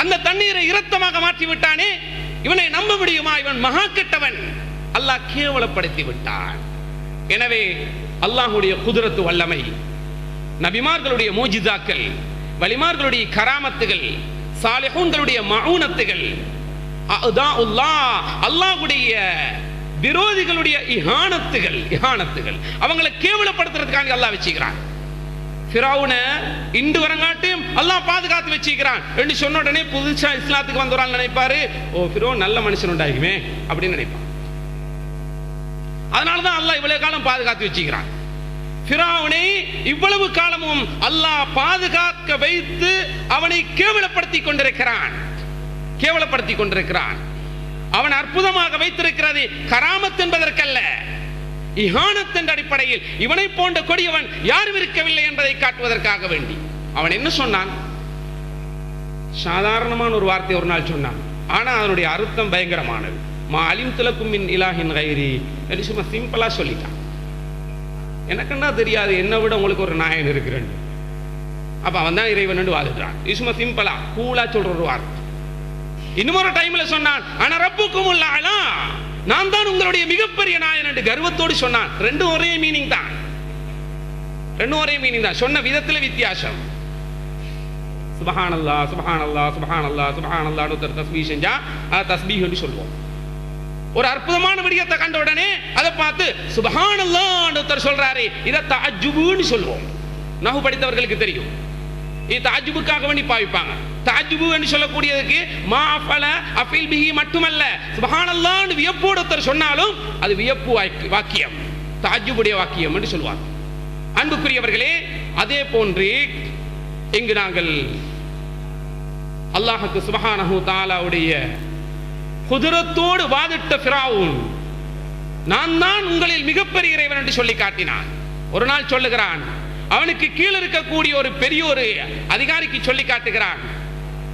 அந்த தண்ணீரை இரத்தமாக மாற்றி விட்டானே இவனை நம்ப முடியுமா? இவன் மகா கெட்டவன். அல்லாஹ் கேவலப்படுத்தி விட்டான். எனவே அல்லாஹ்வுடைய குதிரத்து வல்லமை நபிமார்களுடைய மோஜிதாக்கள் வலிமார்களுடைய கராமத்துகள் சாலிஹூன்களுடைய மவுனத்துகள் அல்லாஹ்வுடைய விரோதிகளுடைய இஹானத்துகள் இஹானத்துகள். அவங்களை கேவலப்படுத்துறதுக்காக அல்லாஹ் வச்சுக்கிறான். ஃபிராவுனை இண்டு வரங்காட்டியும் அல்லாஹ் பாதுகாத்து வச்சுக்கிறான் என்று சொன்ன உடனே புதுசா இஸ்லாத்துக்கு வந்தவரால் நினைப்பாரு ஓ ஃபிரோ நல்ல மனுஷன் உண்டாகுமே அப்படின்னு நினைப்பான். அதனால தான் அல்லாஹ் இவ்வளவு காலம் பாதுகாத்து வச்சுக்கிறான் ஃபிரௌனை இவ்வளவு காலமும் அல்லாஹ் பாதுகாக்க வைத்து அவனை கேவலப்படுத்தி கொண்டிருக்கிறான். கேவலப்படுத்தி கொண்டிருக்கிறான். அவன் அற்புதமாக வைத்திருக்கிறது கராமத் என்பதற்கல்ல. இஹானத்தின் அடிப்படையில் இவனை போன்ற கொடியவன் யாரும் இருக்கவில்லை என்பதை காட்டுவதற்காக வேண்டி. அவன் என்ன சொன்னான்? சாதாரணமான ஒரு வார்த்தை ஒரு நாள் சொன்னான். ஆனா அதனுடைய அர்த்தம் பயங்கரமானது. மா அலிம் திலக்கும் மின் இலாஹின் கைரி என்று சும்மா சிம்பிளா சொல்லிட்டான். எனக்குன்னா தெரியாது என்னை விட உங்களுக்கு ஒரு நாயன் இருக்கிறேன். அப்போ அவன் தான் இறைவன் வாதிடுறான் இது சும்மா சிம்பிளா கூலா சொல்ற ஒரு வார்த்தை. இன்னொரு டைம்ல சொன்னான் ஆனா ரப்புக்கும் உள்ளாளா நான் தான் உங்களுடைய மிகப்பெரிய நாயன் என்று கர்வத்தோடு சொன்னான். ரெண்டும் ஒரே மீனிங் தான். ரெண்டும் ஒரே மீனிங் தான். சொன்ன விதத்துல வித்தியாசம். சுபஹானல்லா சுபஹானல்லா சுபஹானல்லா சுபஹானல்லான்னு ஒருத்தர் தஸ்பீ செஞ்சா அதை தஸ்பீஹ் சொல்லுவோம். ஒரு அற்புதமான விடயத்தை கண்ட உடனே அதை பார்த்து சுபஹானல்லான்னு ஒருத்தர் சொல்றாரு இதை தஅஜ்ஜுபுன்னு சொல்லுவோம். நகு படித்தவர்களுக்கு தெரியும். இது தாஜுபுக்காக வேண்டி பாவிப்பாங்க. தாஜுபு என்று சொல்லக்கூடியதுக்கு மா அஃபல அஃபில் பிஹி மட்டுமல்ல. சுபஹானல்லான்னு வியப்போடு ஒருத்தர் சொன்னாலும் அது வியப்பு வாக்கியம். தாஜுபுடைய வாக்கியம் என்று சொல்லுவாங்க அன்புக்குரியவர்களே அதே போன்று இங்கு நாங்கள் அல்லாஹுக்கு சுபஹானஹு தாலாவுடைய குதிரத்தோடு வாதிட்ட ஃபிராவுன் நான் தான் உங்களில் மிகப்பெரிய இறைவன் என்று சொல்லி காட்டினான். ஒரு நாள் சொல்லுகிறான் அவனுக்கு கீழே இருக்கக்கூடிய ஒரு பெரிய ஒரு அதிகாரிக்கு சொல்லி காட்டுகிறான்.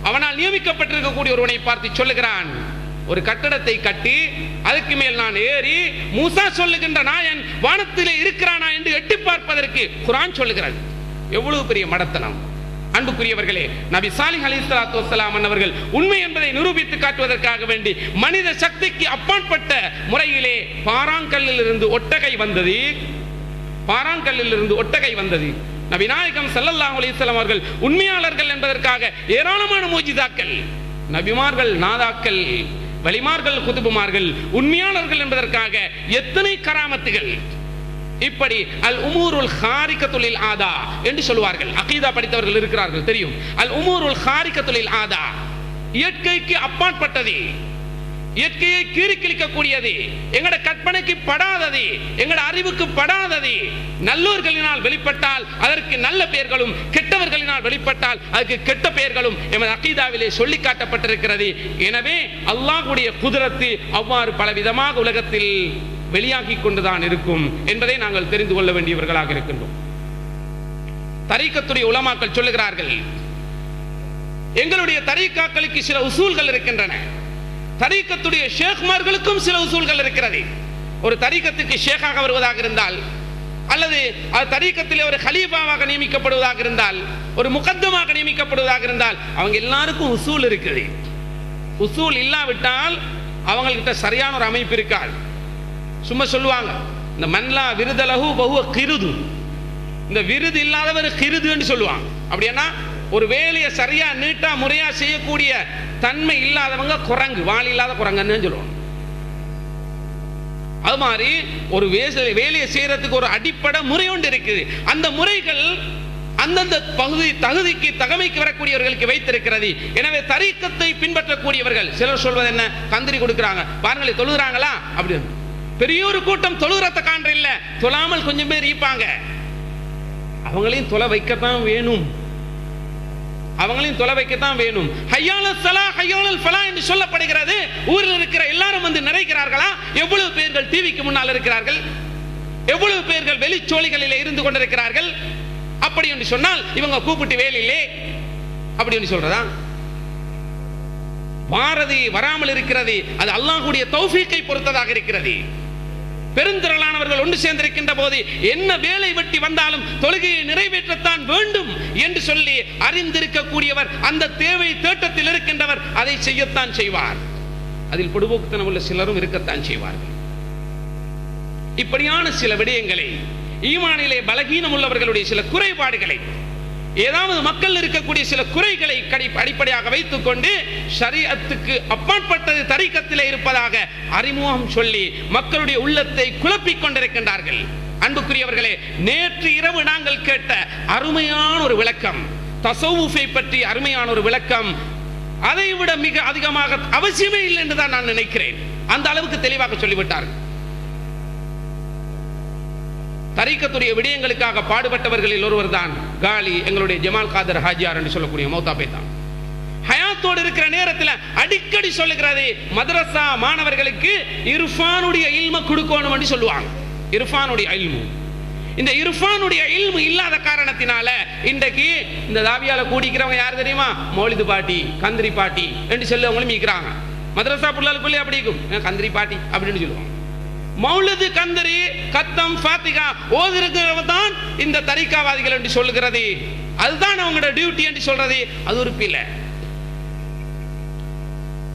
அவனால் நியமிக்கப்பட்டிருக்கக்கூடிய ஒருவனை பார்த்து சொல்லுகிறான் ஒரு கட்டடத்தை கட்டி அதுக்கு மேல் நான் ஏறி மூசா சொல்லுகின்ற நாயன் வானத்திலே இருக்கிறானா என்று எட்டி பார்ப்பதற்கு குரான் சொல்லுகிறது. எவ்வளவு பெரிய மடத்தனம். அன்புக்குரியவர்களே நபி சாலிஹ் அலிஸ்லாத்து வசலாம் அவர்கள் உண்மை என்பதை நிரூபித்து காட்டுவதற்காக வேண்டி மனித சக்திக்கு அப்பாற்பட்ட முறையிலே பாறாங்கல்லில் இருந்து ஒட்டகை வந்தது. பாறாங்கல்லில் இருந்து ஒட்டகை வந்தது. நபிநாயகம் ஸல்லல்லாஹு அலிஸ்லாம் அவர்கள் உண்மையாளர்கள் என்பதற்காக ஏராளமான மூஜிதாக்கள் நபிமார்கள் நாதாக்கள் வலிமார்கள் குதுபுமார்கள் உண்மையாளர்கள் என்பதற்காக எத்தனை கராமத்துகள். இப்படி அல் உமூருல் ஹாரிகத்துலில் ஆதா என்று சொல்வார்கள் அகீதா படித்தவர்கள் இருக்கிறார்கள் தெரியும். அல் உமூருல் தொழில் ஆதா இயற்கைக்கு அப்பாற்பட்டது. இயற்கையை கீறிக்கிழிக்கக்கூடியது எங்கட கற்பனைக்கு படாதது. எங்கட அறிவுக்கு படாதது. நல்லோர்களினால் வெளிப்பட்டால் அதற்கு நல்ல பெயர்களும் கெட்டவர்களினால் வெளிப்பட்டால் அதுக்கு கெட்ட பெயர்களும் எமது அகீதாவிலே சொல்லி காட்டப்பட்டிருக்கிறது எனவே அல்லாஹுடைய குதிரத்து அவ்வாறு பலவிதமாக உலகத்தில் வெளியாகி கொண்டுதான் இருக்கும் என்பதை நாங்கள் தெரிந்து கொள்ள வேண்டியவர்களாக இருக்கின்றோம். தரீக்கத்துடைய உலமாக்கள் சொல்லுகிறார்கள் எங்களுடைய தரீக்காக்களுக்கு சில உசூல்கள் இருக்கின்றன. தரீக்கத்துடைய ஷேக்மார்களுக்கும் சில உசூல்கள் இருக்கிறது. ஒரு தரீக்கத்துக்கு ஷேக்காக வருவதாக இருந்தால் அல்லது அது தரீக்கத்தில் ஒரு ஹலீஃபாவாக நியமிக்கப்படுவதாக இருந்தால் ஒரு முகத்தமாக நியமிக்கப்படுவதாக இருந்தால் அவங்க எல்லாருக்கும் உசூல் இருக்குது. உசூல் இல்லாவிட்டால் அவங்கள்கிட்ட சரியான ஒரு அமைப்பு இருக்காது. சும்மா சொல்லுவாங்க இந்த மன்லா விருதலகு பகுவ கிருது. இந்த விருது இல்லாதவர் கிருதுன்னு சொல்லுவாங்க. அப்படின்னா ஒரு வேலையை சரியா நீட்டா முறையா செய்யக்கூடிய தன்மை இல்லாதவங்க குரங்கு வால் இல்லாத குரங்குன்னு சொல்லுவாங்க. அது மாதிரி ஒரு வேச- வேலையை செய்யறதுக்கு ஒரு அடிப்படை முறை ஒன்று இருக்குது. அந்த முறைகள் அந்தந்த பகுதி தகுதிக்கு தகமைக்கு வரக்கூடியவர்களுக்கு வைத்திருக்கிறது. எனவே தரீக்கத்தை பின்பற்றக்கூடியவர்கள் சிலர் சொல்வது என்ன? கந்திரி கொடுக்குறாங்க. பாருங்களே தொழுகிறாங்களா? அப்படின்னு பெரிய ஒரு கூட்டம் தொழுகிறத காண்ற இல்ல தொழாமல் கொஞ்சம் பேர் இருப்பாங்க. அவங்களையும் தொலை வைக்கத்தான் வேணும். அவங்களையும் தொலை வைக்கத்தான் வேணும். ஹையால சலா ஹையாலல் ஃபலா என்று சொல்லப்படுகிறது. ஊரில் இருக்கிற எல்லாரும் வந்து நிறைகிறார்களா? எவ்வளவு பேர்கள் டிவிக்கு முன்னால் இருக்கிறார்கள்? எவ்வளவு பேர்கள் வெளிச்சோழிகளில் இருந்து கொண்டிருக்கிறார்கள்? அப்படி என்று சொன்னால் இவங்க கூப்பிட்டு வேலையிலே அப்படி என்று சொல்றதா? வாரதி வராமல் இருக்கிறது அது அல்லாஹ்வுடைய தௌஃபீக்கை பொறுத்ததாக இருக்கிறது. பெருந்திரளானவர்கள் ஒன்று சேர்ந்திருக்கின்ற போது என்ன வேலை வெட்டி வந்தாலும் தொழுகையை நிறைவேற்றத்தான் வேண்டும் என்று சொல்லி அறிந்திருக்கக்கூடியவர் அந்த தேவை தேட்டத்தில் இருக்கின்றவர் அதை செய்யத்தான் செய்வார். அதில் பொடுபோக்குத்தனம் உள்ள சிலரும் இருக்கத்தான் செய்வார்கள். இப்படியான சில விடயங்களை ஈமானிலே பலகீனம் உள்ளவர்களுடைய சில குறைபாடுகளை ஏதாவது மக்கள் இருக்கக்கூடிய சில குறைகளை அடிப்படையாக வைத்துக் கொண்டு அப்பாற்பட்டது தரிக்கத்திலே இருப்பதாக அறிமுகம் சொல்லி மக்களுடைய உள்ளத்தை குழப்பிக் கொண்டிருக்கின்றார்கள். அன்புக்குரியவர்களே நேற்று இரவு நாங்கள் கேட்ட அருமையான ஒரு விளக்கம் தசவுஃபை பற்றி அருமையான ஒரு விளக்கம் அதை விட மிக அதிகமாக அவசியமே இல்லை என்று தான் நான் நினைக்கிறேன். அந்த அளவுக்கு தெளிவாக சொல்லிவிட்டார்கள். தரிக்கத்துடைய விடயங்களுக்காக பாடுபட்டவர்களில் ஒருவர் தான் காலி எங்களுடைய ஜமால் காதர் ஹாஜியார் என்று சொல்லக்கூடிய மௌத்தாபே தான் ஹயாத்தோடு இருக்கிற நேரத்தில் அடிக்கடி சொல்லுகிறது மதரசா மாணவர்களுக்கு இர்ஃபானுடைய இல்ம கொடுக்கணும் என்று சொல்லுவாங்க. இர்ஃபானுடைய இல்மு. இந்த இர்ஃபானுடைய இல்மு இல்லாத காரணத்தினால இன்றைக்கு இந்த தாவியால கூடிக்கிறவங்க யார் தெரியுமா? மௌலிது பாட்டி கந்திரி பாட்டி என்று சொல்லவங்களும் மீக்கிறாங்க மதரசா பிள்ளைகளுக்குள்ளே அப்படி இருக்கும். கந்திரி பாட்டி அப்படின்னு சொல்லுவாங்க. மௌலது கந்தரி கத்தம் ஃபாத்திகா ஓதிருக்கிறவ தான் இந்த தரிக்காவாதிகள் என்று சொல்லுகிறது. அதுதான் அவங்களோட டியூட்டி என்று சொல்றது. அது ஒரு பிள்ளை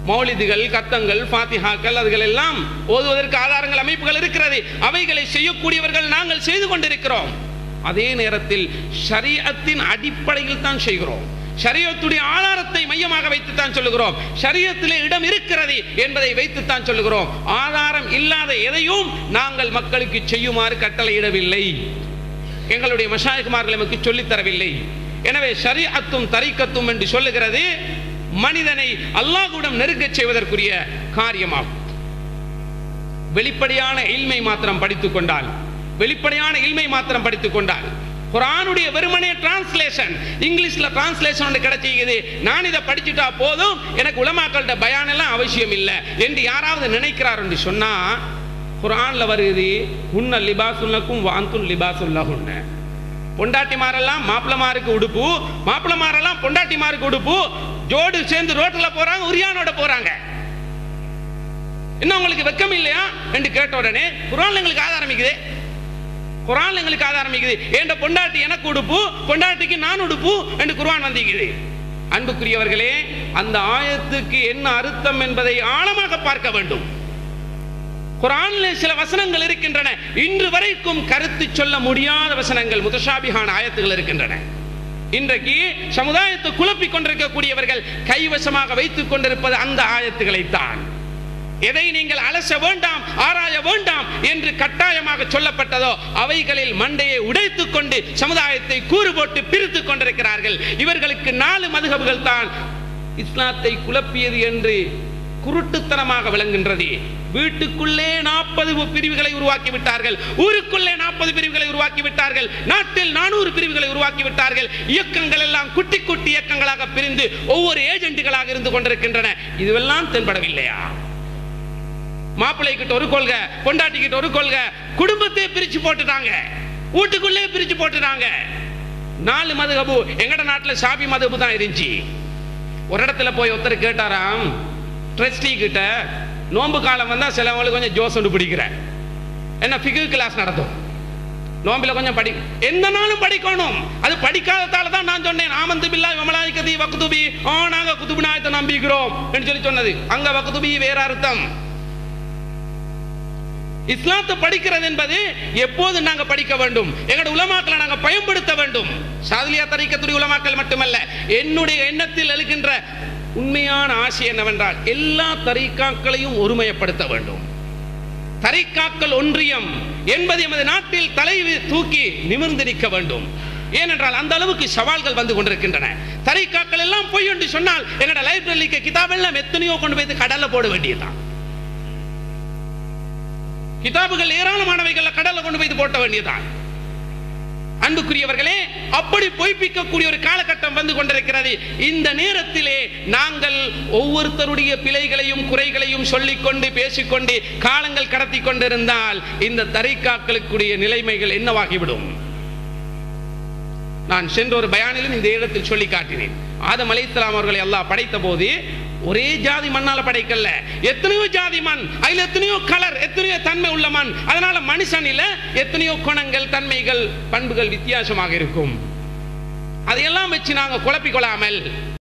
மௌலிதுகள் கத்தங்கள் பாத்திஹாக்கள் அதுகள் எல்லாம் ஓதுவதற்கு ஆதாரங்கள் அமைப்புகள் இருக்கிறது. அவைகளை செய்யக்கூடியவர்கள் நாங்கள் செய்து கொண்டிருக்கிறோம். அதே நேரத்தில் ஷரியத்தின் அடிப்படையில் தான் செய்கிறோம். ஷரியத்துடைய ஆதாரத்தை மையமாக வைத்துத்தான் சொல்லுகிறோம். ஷரியத்திலே இடம் இருக்கிறது என்பதை வைத்துத்தான் சொல்லுகிறோம். ஆதாரம் இல்லாத எதையும் நாங்கள் மக்களுக்கு செய்யுமாறு கட்டளையிடவில்லை. எங்களுடைய மஷாயகுமார்கள் நமக்கு சொல்லித் தரவில்லை எனவே ஷரியத்தும் தரிக்கத்தும் என்று சொல்லுகிறது. மனிதனை அல்லாஹ்விடம் நெருக்க செய்வதற்குரிய காரியமாகும். வெளிப்படையான இல்மை மாத்திரம் படித்துக் கொண்டால் வெளிப்படையான இல்மை மாத்திரம் படித்துக் கொண்டால் குரானுடைய வெறுமனே டிரான்ஸ்லேஷன் இங்கிலீஷ்ல டிரான்ஸ்லேஷன் ஒன்று கிடைச்சிக்குது நான் இதை படிச்சுட்டா போதும் எனக்கு உலமாக்கள்கிட்ட பயான் எல்லாம் அவசியம் இல்லை என்று யாராவது நினைக்கிறார் என்று சொன்னா குரான்ல வருது உன்ன லிபாசுல்லக்கும் வாந்தும் லிபாசுல்லகுன்ன. பொண்டாட்டிமாரெல்லாம் மாப்பிளமாருக்கு உடுப்பு மாப்பிளமாரெல்லாம் பொண்டாட்டிமாருக்கு உடுப்பு ஜோடு சேர்ந்து ரோட்ல போறாங்க உரியானோட போறாங்க. இன்னும் உங்களுக்கு வெக்கம் இல்லையா? என்று கேட்ட உடனே குரான் எங்களுக்கு ஆதாரமிக்குது குரான் எங்களுக்கு ஆதாரமிக்குது என்ற பொண்டாட்டி எனக்கு உடுப்பு பொண்டாட்டிக்கு நான் உடுப்பு என்று குரான் வந்திக்குது அன்புக்குரியவர்களே அந்த ஆயத்துக்கு என்ன அர்த்தம் என்பதை ஆழமாக பார்க்க வேண்டும். குரானில் சில வசனங்கள் இருக்கின்றன. இன்று வரைக்கும் கருத்து சொல்ல முடியாத வசனங்கள் முதஷாபிகான ஆயத்துகள் இருக்கின்றன. இன்றைக்கு சமுதாயத்தை குழப்பிக் கொண்டிருக்கக்கூடியவர்கள் கைவசமாக வைத்துக் கொண்டிருப்பது அந்த ஆயத்துகளைத்தான். எதை நீங்கள் அலச வேண்டாம் ஆராய வேண்டாம் என்று கட்டாயமாக சொல்லப்பட்டதோ அவைகளில் மண்டையை உடைத்துக் கொண்டு சமுதாயத்தை கூறு போட்டு பிரித்துக் கொண்டிருக்கிறார்கள். இவர்களுக்கு நாலு மதுகபுகள் தான் இஸ்லாத்தை குழப்பியது என்று குருட்டுத்தனமாக விளங்குகின்றது. வீட்டுக்குள்ளே நாற்பது பிரிவுகளை உருவாக்கி விட்டார்கள். ஊருக்குள்ளே நாற்பது பிரிவுகளை உருவாக்கி விட்டார்கள். நாட்டில் நானூறு பிரிவுகளை உருவாக்கி விட்டார்கள். இயக்கங்கள் எல்லாம் குட்டி குட்டி இயக்கங்களாக பிரிந்து ஒவ்வொரு ஏஜென்ட்டுகளாக இருந்து கொண்டிருக்கின்றன. இதுவெல்லாம் தென்படவில்லையா? மாப்பிள்ளை கிட்ட ஒரு கொள்கை பொண்டாட்டி கிட்ட ஒரு கொள்கை குடும்பத்தை பிரிச்சு போட்டுட்டாங்க. வீட்டுக்குள்ளே பிரிச்சு போட்டுட்டாங்க. நாலு மதுகபு எங்கட நாட்டுல சாபி மதுகபு தான் இருந்துச்சு. ஒரு இடத்துல போய் ஒருத்தர் கேட்டாராம் ட்ரஸ்டி கிட்ட நோன்பு காலம் வந்தா சிலவங்களுக்கு கொஞ்சம் ஜோஸ் ஒன்று பிடிக்கிறேன் என்ன ஃபிகு கிளாஸ் நடத்தும். நோம்பில் கொஞ்சம் படி எந்த நாளும் படிக்கணும். அது படிக்காததால தான் நான் சொன்னேன். ஆமந்து பில்லா விமலாய்கதி வக்குதுபி ஆ நாங்க குதுபிநாயத்தை நம்பிக்கிறோம் என்று சொல்லி சொன்னது. அங்க வக்குதுபி வேற அர்த்தம். இஸ்லாத்தை படிக்கிறது என்பது எப்போது நாங்க படிக்க வேண்டும். எங்களுடைய உலமாக்களை நாங்க பயன்படுத்த வேண்டும். சாதலியா தரிக்கத்துடைய உலமாக்கள் மட்டுமல்ல என்னுடைய எண்ணத்தில் எழுகின்ற உண்மையான ஆசை என்னவென்றால் எல்லா தரிக்காக்களையும் ஒருமையப்படுத்த வேண்டும். தரிக்காக்கள் ஒன்றியம் என்பது எமது நாட்டில் தலை தூக்கி நிமிர்ந்து நிற்க வேண்டும். ஏனென்றால் அந்த அளவுக்கு சவால்கள் வந்து கொண்டிருக்கின்றன. தரிக்காக்கள் எல்லாம் பொய் என்று சொன்னால் எங்களோட லைப்ரரிக்கு கிதாபெல்லாம் எத்தனையோ கொண்டு போய் கடல்ல போட வேண்டியதுதான். கிதாபுகள் ஏராளமானவைகள் கடல்ல கொண்டு போய் போட்ட வேண்டியதுதான். அன்புக்குரியவர்களே அப்படி பொய்ப்பிக்கக்கூடிய ஒரு காலகட்டம் வந்து கொண்டிருக்கிறது. இந்த நேரத்திலே நாங்கள் ஒவ்வொருத்தருடைய பிழைகளையும் குறைகளையும் சொல்லிக்கொண்டு பேசிக்கொண்டு காலங்கள் கடத்தி கொண்டிருந்தால் இந்த தரைக்காக்களுக்குரிய நிலைமைகள் என்னவாகிவிடும்? நான் சென்ற ஒரு பயானிலும் இந்த இடத்தில் சொல்லி காட்டினேன். ஆதம் அலைத்தலாம் அவர்களை அல்லாஹ் படைத்த போது ஒரே ஜாதி மண்ணால படைக்கல. எத்தனையோ ஜாதி மண் அதுல எத்தனையோ கலர் எத்தனையோ தன்மை உள்ள மண். அதனால மனுஷனில எத்தனையோ குணங்கள் தன்மைகள் பண்புகள் வித்தியாசமாக இருக்கும். அதையெல்லாம் வச்சு நாங்க குழப்பிக் கொள்ளாமல்